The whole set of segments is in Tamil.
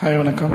ஹாய் வணக்கம்.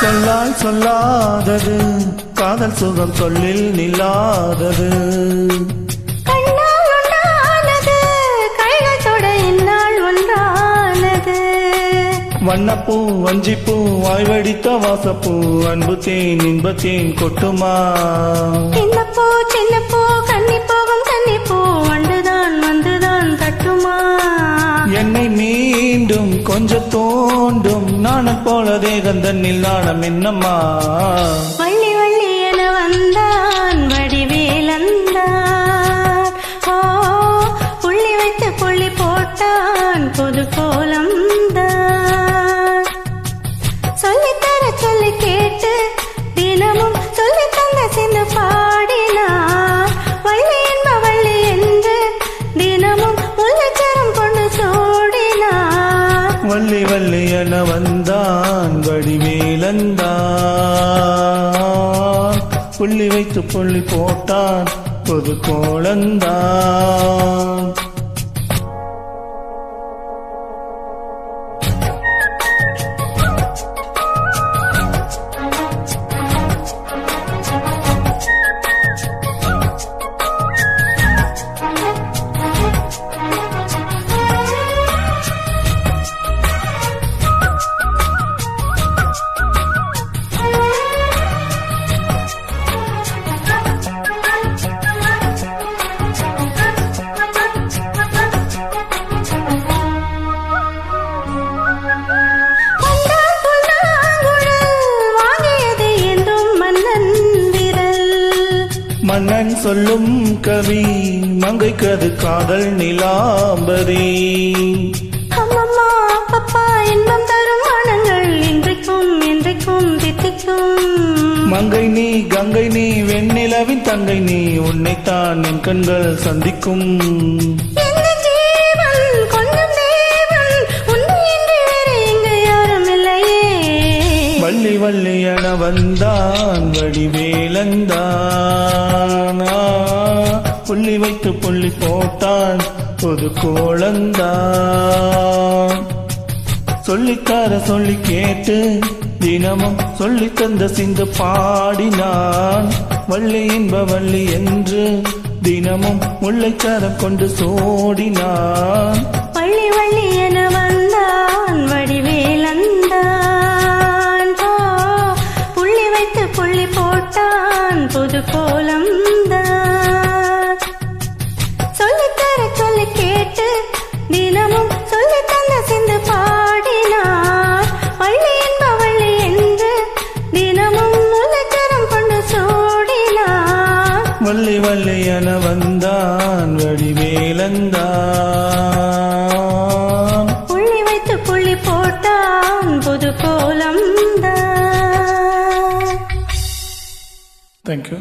சொல்லால் சொல்லாதது. காதல் சுகம் சொல்லில் நில்லாதது. வண்ணப்பூ வஞ்சிப்பூ வாய்வடித்த வாசப்பூ அன்பு தேன் இன்பத்தேன் கொட்டுமா? சின்ன பூ சின்ன பூ கன்னி போகும் கன்னி பூ வந்துதான் வந்துதான் தட்டுமா? என்னை மீண்டும் கொஞ்சம் தோண்டும் நாணம் போல தேகந்தன்னில் நாணம் என்னம்மா? புள்ளி வைத்து புள்ளி போட்டான். பொது கோலந்தான். மன்னன் சொல்லும் கவி மங்கைக்கு அது காதல் நிலாம்பரி அம்மம்மா, அப்பப்பா, இன்பம் தரும் மனங்கள் இன்றைக்கும் என்றைக்கும் தித்திக்கும். மங்கை நீ கங்கை நீ வெண்ணிலவின் தங்கை நீ உன்னைத்தான் என் கண்கள் சந்திக்கும் வள்ளி வள்ளி என வந்தான் வடிவேலந்தான் புள்ளி வைத்து புள்ளி போட்டான் பொது கோலந்தான் சொல்லிக்கார சொல்லி கேட்டு தினமும் சொல்லி தந்த சிந்து பாடினான். வள்ளி இன்ப வள்ளி என்று தினமும் முல்லைச்சாரம் கொண்டு சோடினான். வள்ளி வள்ளி என வந்தான் வடிவே போட்டான் புது கோலம் சொல்லித்தர சொல்லி கேட்டு தினமும் சொல்லி தந்த சிந்து பாடினார். வள்ளி என்பவள்ளி என்று தினமும் முலச்சரம் கொண்டு சூடினார். வள்ளி வள்ளி என வந்தான் வடிவேலந்த கோலம் தேங்க்யூ